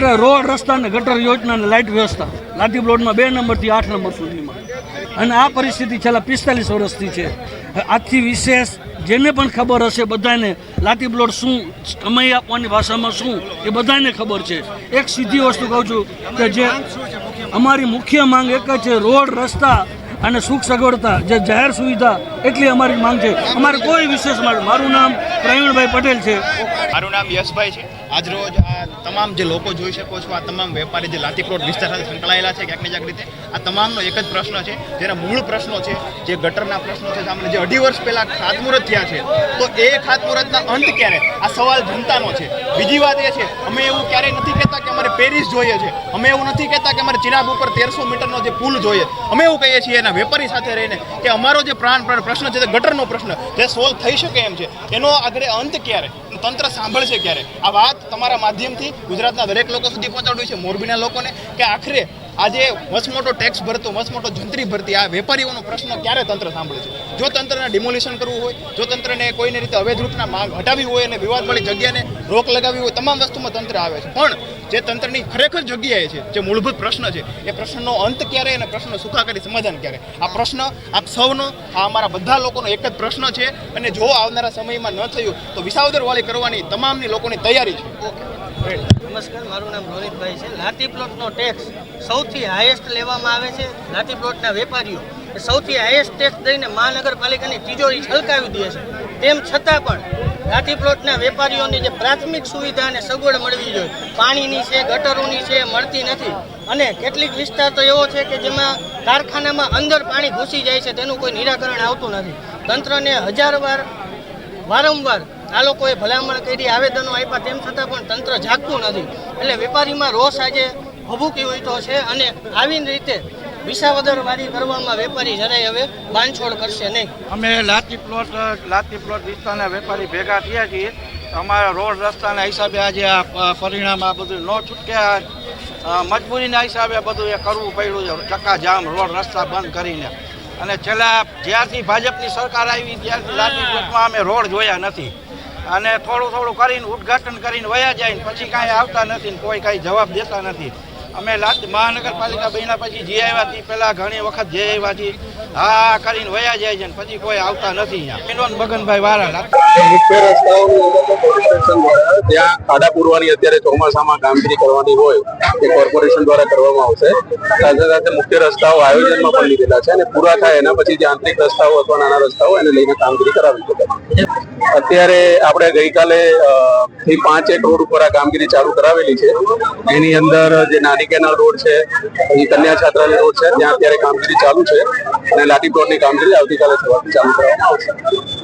અમારા રોડ રસ્તા અને ગટર યોજના અને લાઇટ વ્યવસ્થા. લાતી બ્લોડમાં બે નંબરથી આઠ નંબર સુધીમાં. અને આ પરિસ્થિતિ છેલ્લા પિસ્તાલીસ વર્ષથી છે. આજથી વિશેષ જેને પણ ખબર હશે બધાને લાતી બ્લોડ શું કમાઈ આપવાની ભાષામાં શું એ બધાને ખબર છે. એક સીધી વસ્તુ કહું છું કે જે અમારી મુખ્ય માંગ એક જ છે, રોડ, રસ્તા અને સુખ સગવડતા. જે જાહેર સુવિધા એટલી અમારી માંગ છે. અમારે કોઈ વિશેષ મારું નામ પ્રવીણભાઈ પટેલ છે. મારું નામ યશભાઈ છે. આજરોજ આ તમામ જે લોકો જોઈ શકો છો, આ તમામ વેપારી જે લાતીપ્લોટ વિસ્તાર સાથે સંકળાયેલા છે ક્યાંક ને ક્યાંક રીતે, આ તમામનો એક જ પ્રશ્ન છે. જેના મૂળ પ્રશ્નો છે, જે ગટરના પ્રશ્નો છે સામે જે અઢી વર્ષ પહેલા ખાતમુહૂર્ત થયા છે, તો એ ખાતમુહૂર્તના અંત ક્યારે? આ સવાલ જનતાનો છે. બીજી વાત એ છે, અમે એવું ક્યારેય નથી કહેતા કે અમારે પેરિસ જોઈએ છે. અમે એવું નથી કહેતા કે અમારે ચિનાબ ઉપર તેરસો મીટરનો જે પુલ જોઈએ. અમે એવું કહીએ છીએ એના વેપારી સાથે રહીને કે અમારો જે પ્રાણ પ્રશ્ન છે તે ગટરનો પ્રશ્ન. જે સોલ્વ થઈ શકે એમ છે. એનો આગળ અંત ક્યારે? તંત્ર સાંભળશે ક્યારે? આ વાત તમારા માધ્યમથી ગુજરાતના દરેક લોકો સુધી પહોંચાડ્યું છે. મોરબીના લોકોને કે આખરે આજે મસમોટો ટેક્સ ભરતો મસમોટો જંત્રી ભરતી, આ વેપારીઓનો પ્રશ્ન ક્યારે તંત્ર સાંભળે છે? જો તંત્રને ડિમોલિશન કરવું હોય, જો તંત્રને કોઈને રીતે અવૈધ રૂપના માંગ હટાવી હોય અને વિવાદવાળી જગ્યાને રોક લગાવી હોય, તમામ વસ્તુમાં તંત્ર આવે છે. પણ જે તંત્રની ખરેખર જગ્યાએ છે, જે મૂળભૂત પ્રશ્ન છે, એ પ્રશ્નનો અંત ક્યારે અને પ્રશ્નનો સુખાકારી સમાધાન ક્યારે? આ પ્રશ્ન આપ સૌનો, આ અમારા બધા લોકોનો એક જ પ્રશ્ન છે અને જો આવનારા સમયમાં ન થયું, તો વિસાવદર વાળી કરવાની તમામની લોકોની તૈયારી છે. ઓકે. નમસ્કાર, મારું નામ રોહિતભાઈ છે. લાતી પ્લોટનો ટેક્સ સૌથી હાઈએસ્ટ લેવામાં આવે છે. લાતી પ્લોટના વેપારીઓ સૌથી હાઈએસ્ટ ટેક્સ દઈને મહાનગરપાલિકાની તિજોરી છલકાવી દે છે. તેમ છતાં પણ લાતી પ્લોટના વેપારીઓની જે પ્રાથમિક સુવિધા અને સગવડ મળવી જોઈએ. પાણીની છે, ગટરોની છે, મળતી નથી. અને કેટલીક વિસ્તાર તો એવો છે કે જેમાં કારખાનામાં અંદર પાણી ઘૂસી જાય છે, તેનું કોઈ નિરાકરણ આવતું નથી. તંત્રને હજાર વાર, વારંવાર આ લોકોએ ભલામણ કરી, આવેદનો આપ્યા, તેમ છતાં પણ તંત્ર જાગતું નથી. એટલે વેપારીમાં રોષ આજે ભભૂકી તો છે અને આવી રીતે વિસાવદરવાદી કરવામાં વેપારી જરાય હવે બાંધછોડ કરશે નહીં. અમે લાતી પ્લોટ લાતી પ્લોટ વિસ્તારના વેપારી ભેગા થયા છીએ. અમારા રોડ રસ્તાના હિસાબે આજે આ પરિણામ આ બધું ન છૂટક્યા. મજબૂરીના હિસાબે બધું એ કરવું પડ્યું છે. ચક્કા જામ રોડ રસ્તા બંધ કરીને. અને છેલ્લા જ્યારથી ભાજપની સરકાર આવી ત્યારથી લાતી અમે રોડ જોયા નથી. અને થોડું થોડું કરીને ઉદ્ઘાટન કરીને વયા જાય પછી કાંઈ આવતા નથી કોઈ કાંઈ જવાબ દેતા નથી. અમે મહાનગરપાલિકા બન્યા પછી જે આવ્યા તે પહેલાં ઘણી વખત જે આવ્યા હતી હા, કરીને વયા જાય છે પછી કોઈ આવતા નથી વિનોદ બગનભાઈ વાળા મુખ્ય રસ્તાઓનું ત્યાં ખાડા પૂરવાની અત્યારે ચોમાસામાં કામગીરી કરવાની હોય, એ કોર્પોરેશન દ્વારા કરવામાં આવશે. સાથે સાથે મુખ્ય રસ્તાઓ આયોજનમાં પણ લીધેલા છે અને પૂરા થાય એના પછી જે આંતરિક રસ્તાઓ અથવા નાના રસ્તાઓ એને લઈને કામગીરી કરાવી શકાય અત્યારે આપણે ગઈકાલે થી પાંચ એક રોડ ઉપર આ કામગીરી ચાલુ કરાવેલી છે. એની અંદર જે નાની કેનાલ રોડ છે પછી કન્યા છાત્રાલય રોડ છે, ત્યાં અત્યારે કામગીરી ચાલુ છે. અને લાઠી પ્લોટની કામગીરી આવતીકાલે સવારથી ચાલુ કરવામાં આવશે